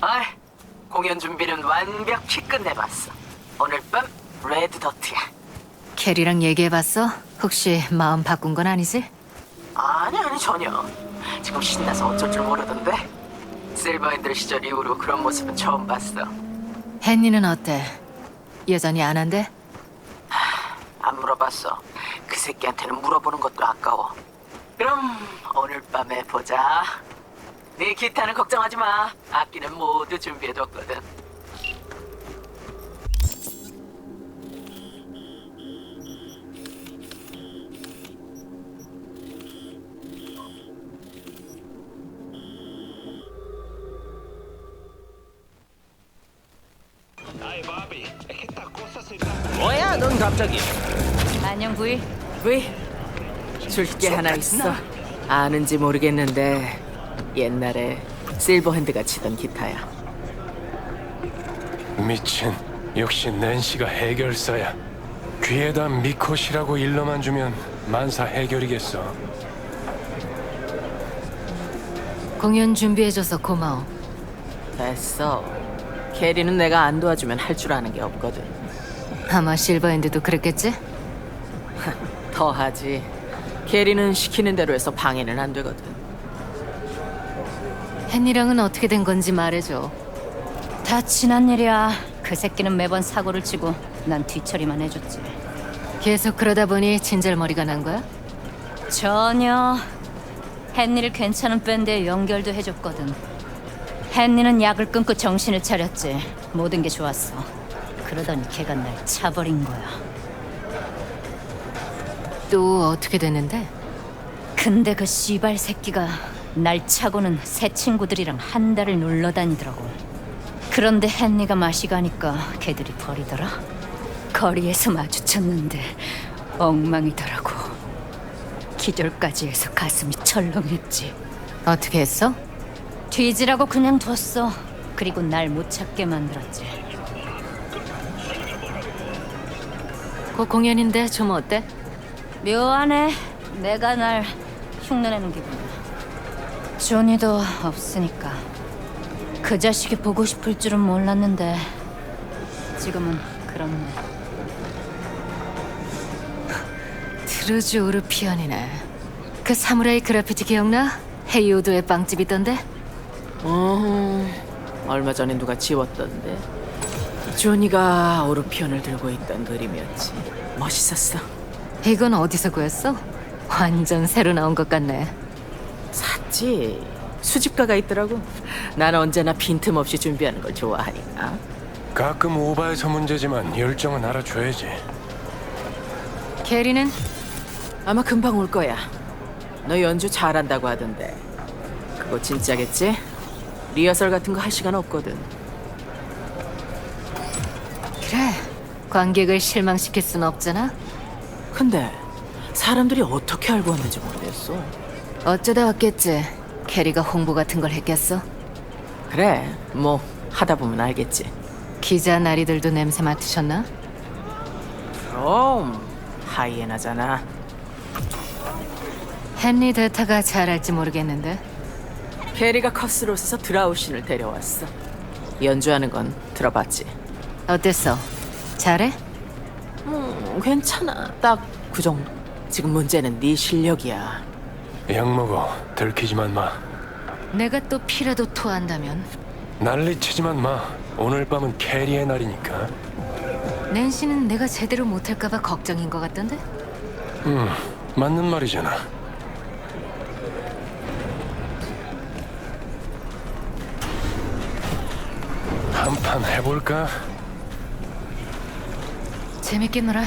아, 공연 준비는 완벽히 끝내봤어. 오늘 밤 레드 더트야. 캐리랑 얘기해봤어? 혹시 마음 바꾼 건 아니지? 아니 아니 전혀. 지금 신나서 어쩔 줄 모르던데. 실버핸들 시절 이후로 그런 모습은 처음 봤어. 헨리는 어때? 여전히 안 한대? 안 물어봤어. 그 새끼한테는 물어보는 것도 아까워. 그럼 오늘 밤에 보자. 네 기타는 걱정하지 마. 악기는 모두 준비해뒀거든. 뭐야, 넌 갑자기? 안녕 부이 왜? 줄 게 하나 있어. 아는지 모르겠는데 옛날에 실버핸드가 치던 기타야. 미친 역시 낸시가 해결사야 귀에다 미컷이라고 일러만 주면 만사 해결이겠어 공연 준비해줘서 고마워 됐어. 캐리는 내가 안 도와주면 할 줄 아는 게 없거든. 아마 실버핸드도 그랬겠지? 더 하지. 캐리는 시키는 대로 해서 방해는 안 되거든. 헨리랑은 어떻게 된 건지 말해줘 다 지난 일이야. 그 새끼는 매번 사고를 치고 난 뒤처리만 해줬지. 계속 그러다 보니 진절머리가 난 거야? 전혀. 헨리를 괜찮은 밴드에 연결도 해줬거든. 헨리는 약을 끊고 정신을 차렸지. 모든 게 좋았어. 그러더니 걔가 날 차버린 거야. 또 어떻게 됐는데? 근데 그 씨발 새끼가 날 차고는 새 친구들이랑 한 달을 놀러 다니더라고. 그런데 헨리가 마시 가니까 걔들이 버리더라. 거리에서 마주쳤는데 엉망이더라고. 기절까지 해서 가슴이 철렁했지. 어떻게 했어? 뒤지라고 그냥 뒀어. 그리고 날 못 찾게 만들었지. 곧 공연인데 좀 어때? 묘하네. 내가 날 흉내내는 기분 조니도 없으니까. 그 자식이 보고 싶을 줄은 몰랐는데 지금은 그렇네. 트루즈 오르피언이네 그 사무라이 그래피티 기억나? 헤이오드의 빵집 있던데? 어, 얼마 전에 누가 지웠던데. 조니가 오르피언을 들고 있던 그림이었지. 멋있었어. 이건 어디서 구했어? 완전 새로 나온 것 같네 샀지. 수집가가 있더라고. 난 언제나 빈틈없이 준비하는 걸 좋아하니까. 가끔 오바해서 문제지만 열정은 알아줘야지 캐리는? 아마 금방 올 거야. 너 연주 잘한다고 하던데. 그거 진짜겠지? 리허설 같은 거 할 시간 없거든. 그래 관객을 실망시킬 순 없잖아 근데 사람들이 어떻게 알고 왔는지 모르겠어. 어쩌다 왔겠지 캐리가 홍보 같은 걸 했겠어? 그래, 뭐 하다 보면 알겠지. 기자 나리들도 냄새 맡으셨나? 그럼 하이에나잖아. 헨리 데타가 잘할지 모르겠는데 캐리가 커스롯에서 드라우신을 데려왔어. 연주하는 건 들어봤지. 어땠어? 잘해? 음, 괜찮아. 딱 그 정도. 지금 문제는 네 실력이야. 약 먹어. 들키지만 마. 내가 또 피라도 토한다면? 난리치지만 마. 오늘 밤은 캐리의 날이니까. 낸시는 내가 제대로 못할까봐 걱정인 것 같던데? 음 맞는 말이잖아. 한 판 해볼까? 재밌게 놀아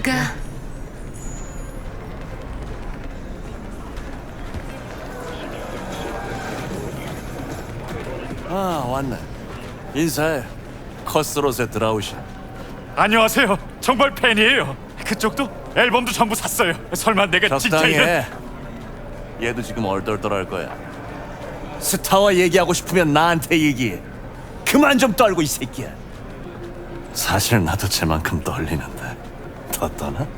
달려볼까? 아 왔네 인사해 커스롯의 드라우시 안녕하세요. 정말 팬이에요. 그쪽도 앨범도 전부 샀어요. 설마 내가 진짜 적당히 이런 해 얘도 지금 얼떨떨할 거야 스타와 얘기하고 싶으면 나한테 얘기해 그만 좀 떨고 이 새끼야 사실 나도 쟤만큼 떨리는데 더 떠나?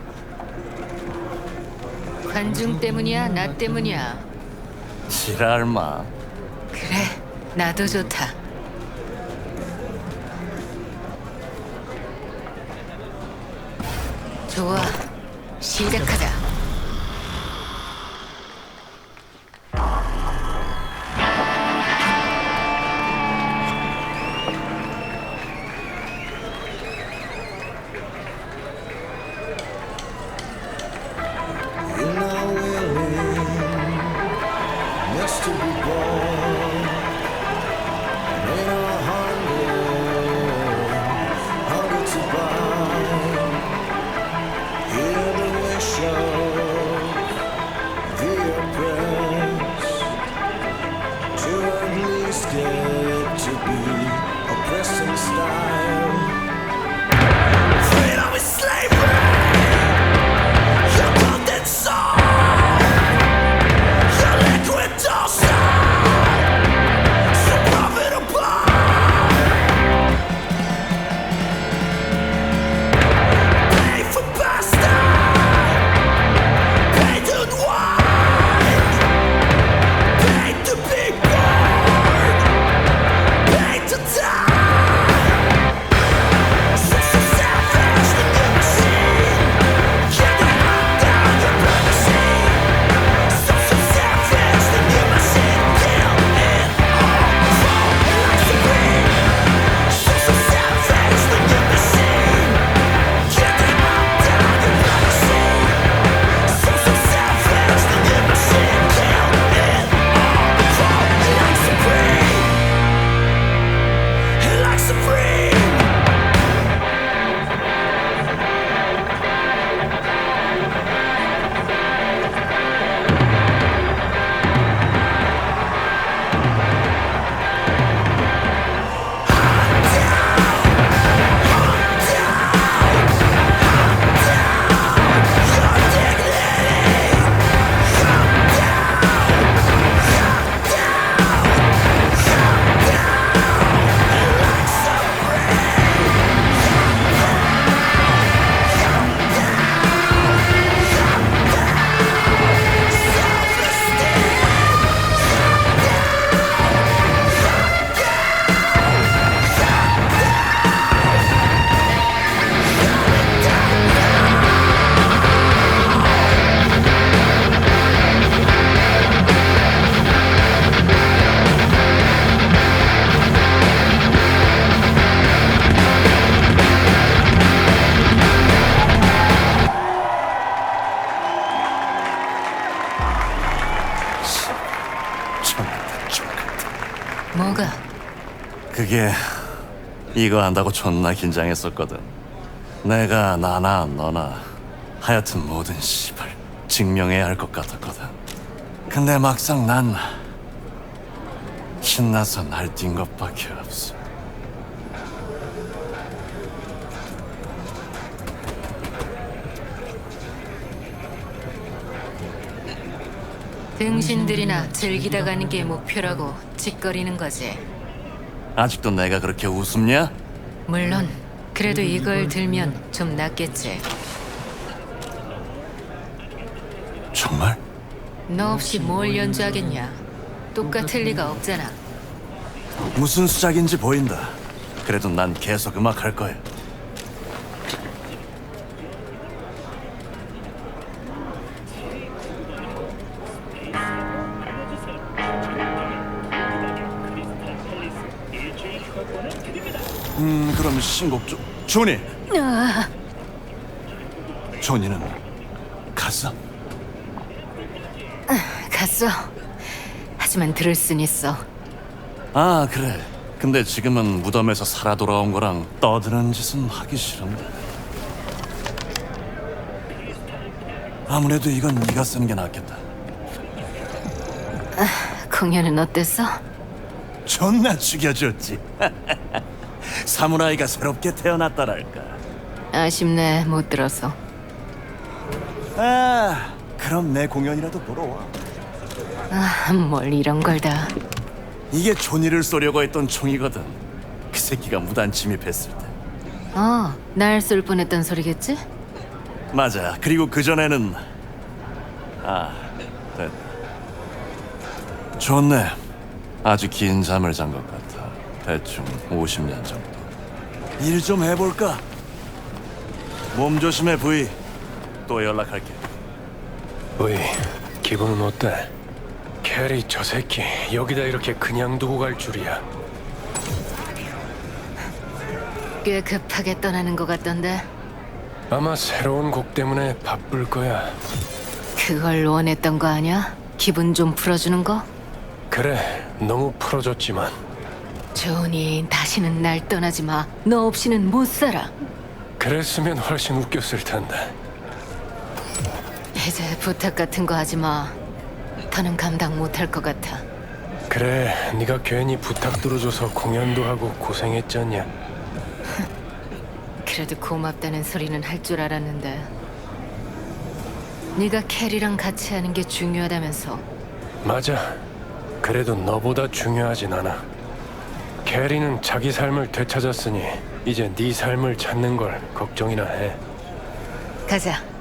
관중 때문이야, 나 때문이야. 지랄 마 그래, 나도 좋다. 좋아, 시작하자. expected to be oppressed in style. Freedom is slavery! 그게 이거 한다고 존나 긴장했었거든. 내가 나나 너나 하여튼 모든 씨발 증명해야 할 것 같았거든. 근데 막상 난 신나서 날뛴 것밖에 없어. 등신들이나 즐기다 가는 게 목표라고 짓거리는 거지. 아직도 내가 그렇게 웃음냐? 물론 그래도 이걸 들면 좀 낫겠지. 정말? 너 없이 뭘 연주하겠냐? 똑같을 리가 없잖아. 무슨 수작인지 보인다. 그래도 난 계속 음악 할 거야. 그럼 신곡 좀. 조니. 조니는 갔어? 갔어. 하지만 들을 순 있어. 아 그래 근데 지금은 무덤에서 살아 돌아온 거랑 떠드는 짓은 하기 싫은데 아무래도 이건 네가 쓰는 게 낫겠다 공연은 어땠어? 존나 죽여줬지. 사무라이가 새롭게 태어났다랄까. 아쉽네 못 들어서. 아, 그럼 내 공연이라도 보러 와. 아, 뭘 이런 걸 다. 이게 조니를 쏘려고 했던 총이거든. 그 새끼가 무단 침입했을 때. 어, 날 쏠 뻔했던 소리겠지? 맞아. 그리고 그 전에는 아, 됐다. 좋네. 아주 긴 잠을 잔 것 같아. 대충 50년 정도. 일 좀 해볼까? 몸 조심해 부이. 또 연락할게. 어이, 기분은 어때? 캐리 저 새끼 여기다 이렇게 그냥 두고 갈 줄이야. 꽤 급하게 떠나는 것 같던데. 아마 새로운 곡 때문에 바쁠 거야. 그걸 원했던 거 아니야? 기분 좀 풀어주는 거? 그래, 너무 풀어줬지만 조니, 다시는 날 떠나지 마. 너 없이는 못 살아. 그랬으면 훨씬 웃겼을 텐데. 이제 부탁 같은 거 하지 마. 더는 감당 못할 것 같아. 그래, 네가 괜히 부탁 들어줘서 공연도 하고 고생했잖냐. 그래도 고맙다는 소리는 할 줄 알았는데. 네가 캐리랑 같이 하는 게 중요하다면서. 맞아. 그래도 너보다 중요하진 않아. 캐리는 자기 삶을 되찾았으니 이제 네 삶을 찾는 걸 걱정이나 해. 가자.